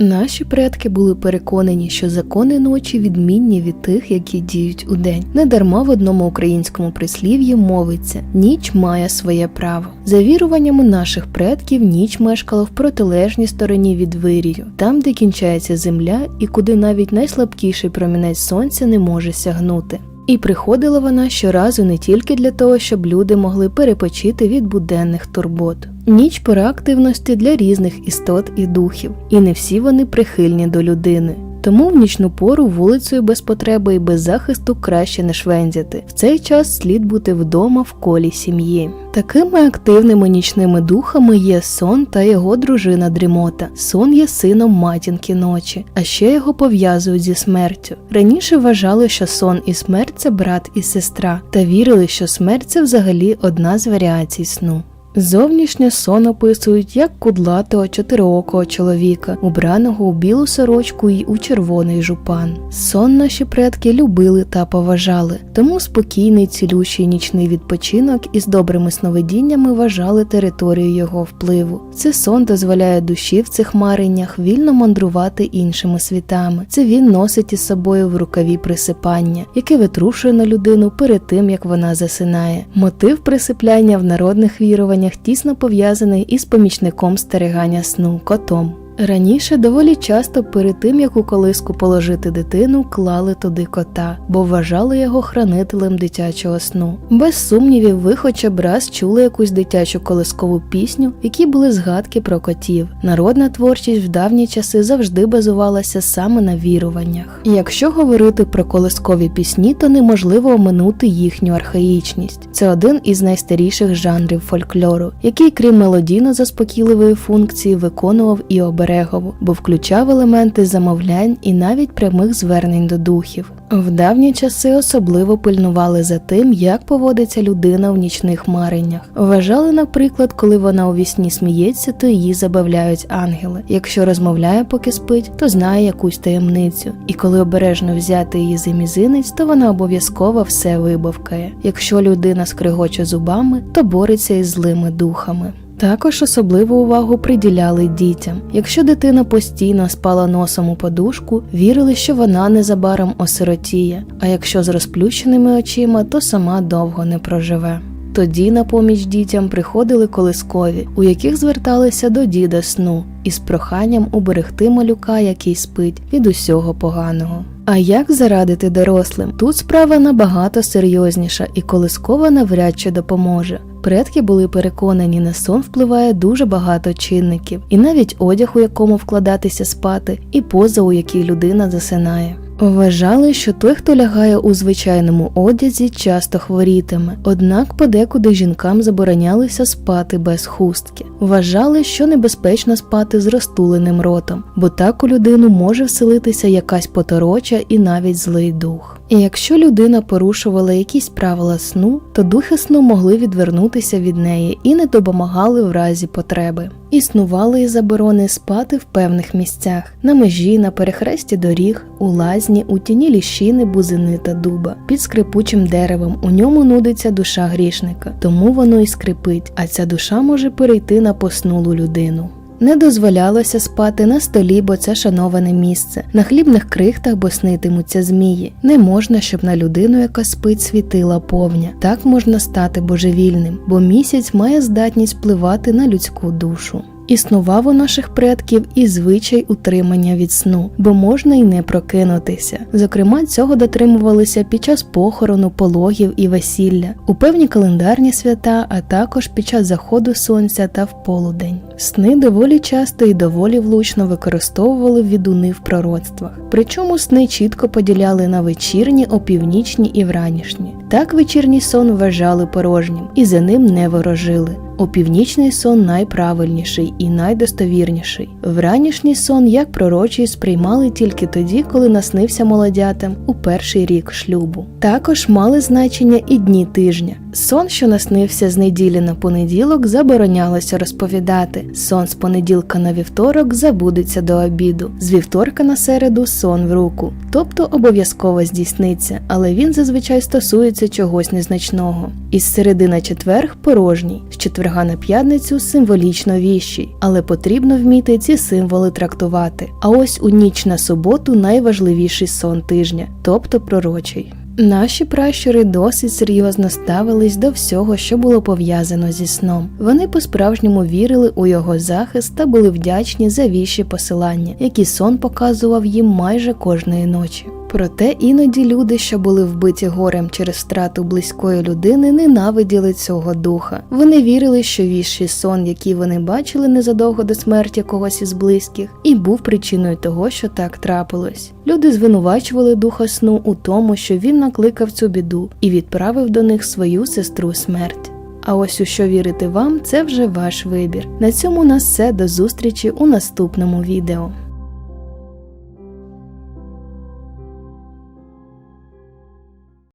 Наші предки були переконані, що закони ночі відмінні від тих, які діють у день. Недарма в одному українському прислів'ї мовиться ніч має своє право. За віруваннями наших предків, ніч мешкала в протилежній стороні від вирію, там, де кінчається земля, і куди навіть найслабкіший промінець сонця не може сягнути. І приходила вона щоразу не тільки для того, щоб люди могли перепочити від буденних турбот. Ніч пора активності для різних істот і духів, і не всі вони прихильні до людини. Тому в нічну пору вулицею без потреби і без захисту краще не швендяти. В цей час слід бути вдома в колі сім'ї. Такими активними нічними духами є сон та його дружина дрімота. Сон є сином матінки ночі, а ще його пов'язують зі смертю. Раніше вважали, що сон і смерть це брат і сестра, та вірили, що смерть це взагалі одна з варіацій сну. Зовнішньо сон описують як кудлатого чотириокого чоловіка, убраного у білу сорочку і у червоний жупан. Сон наші предки любили та поважали, тому спокійний цілющий нічний відпочинок із добрими сновидіннями вважали територію його впливу. Це сон дозволяє душі в цих мареннях вільно мандрувати іншими світами. Це він носить із собою в рукаві присипання, яке витрушує на людину перед тим як вона засинає. Мотив присипляння в народних віруваннях тісно пов'язаний із помічником стерегання сну котом. Раніше доволі часто перед тим, як у колиску положити дитину, клали туди кота, бо вважали його хранителем дитячого сну. Без сумнівів, ви хоча б раз чули якусь дитячу колискову пісню, в якій були згадки про котів. Народна творчість в давні часи завжди базувалася саме на віруваннях. Якщо говорити про колискові пісні, то неможливо оминути їхню архаїчність. Це один із найстаріших жанрів фольклору, який, крім мелодійно-заспокійливої функції, виконував і оберегову, бо включав елементи замовлянь і навіть прямих звернень до духів. В давні часи особливо пильнували за тим, як поводиться людина в нічних мареннях. Вважали, наприклад, коли вона у вісні сміється, то її забавляють ангели. Якщо розмовляє, поки спить, то знає якусь таємницю. І коли обережно взяти її за мізинець, то вона обов'язково все вибавкає. Якщо людина скригоче зубами, то бореться із злими духами. Також особливу увагу приділяли дітям. Якщо дитина постійно спала носом у подушку, вірили, що вона незабаром осиротіє, а якщо з розплющеними очима, то сама довго не проживе. Тоді на поміч дітям приходили колискові, у яких зверталися до діда сну із проханням уберегти малюка, який спить, від усього поганого. А як зарадити дорослим? Тут справа набагато серйозніша, і колискова навряд чи допоможе. Предки були переконані, на сон впливає дуже багато чинників, і навіть одяг, у якому вкладатися спати, і поза, у якій людина засинає. Вважали, що той, хто лягає у звичайному одязі, часто хворітиме, однак подекуди жінкам заборонялося спати без хустки. Вважали, що небезпечно спати з розтуленим ротом, бо так у людину може вселитися якась потороча і навіть злий дух. І якщо людина порушувала якісь правила сну, то духи сну могли відвернутися від неї і не допомагали в разі потреби. Існували і заборони спати в певних місцях на межі, на перехресті доріг, у лазні, у тіні ліщини, бузини та дуба. Під скрипучим деревом у ньому нудиться душа грішника, тому воно і скрипить, а ця душа може перейти на поснулу людину. Не дозволялося спати на столі, бо це шановане місце. На хлібних крихтах, бо снитимуться змії. Не можна, щоб на людину, яка спить, світила повня. Так можна стати божевільним, бо місяць має здатність впливати на людську душу. Існував у наших предків і звичай утримання від сну, бо можна й не прокинутися. Зокрема, цього дотримувалися під час похорону, пологів і весілля, у певні календарні свята, а також під час заходу сонця та в полудень. Сни доволі часто і доволі влучно використовували відуни в пророцтвах. Причому сни чітко поділяли на вечірні, опівнічні і вранішні. Так вечірній сон вважали порожнім і за ним не ворожили. Опівнічний сон найправильніший і найдостовірніший. Вранішній сон, як пророчий, сприймали тільки тоді, коли наснився молодятам у перший рік шлюбу. Також мали значення і дні тижня. Сон, що наснився з неділі на понеділок, заборонялося розповідати. Сон з понеділка на вівторок забудеться до обіду, з вівторка на середу сон в руку, тобто обов'язково здійсниться, але він зазвичай стосується чогось незначного. Із середи на четверг порожній, з четверга четверга на п'ятницю символічно віщий, але потрібно вміти ці символи трактувати. А ось у ніч на суботу найважливіший сон тижня, тобто пророчий. Наші пращури досить серйозно ставились до всього, що було пов'язано зі сном. Вони по-справжньому вірили у його захист та були вдячні за віші посилання, які сон показував їм майже кожної ночі. Проте іноді люди, що були вбиті горем через втрату близької людини, ненавиділи цього духа. Вони вірили, що віщий сон, який вони бачили незадовго до смерті когось із близьких, і був причиною того, що так трапилось. Люди звинувачували духа сну у тому, що він накликав цю біду і відправив до них свою сестру смерть. А ось у що вірити вам, це вже ваш вибір. На цьому у нас все до зустрічі у наступному відео.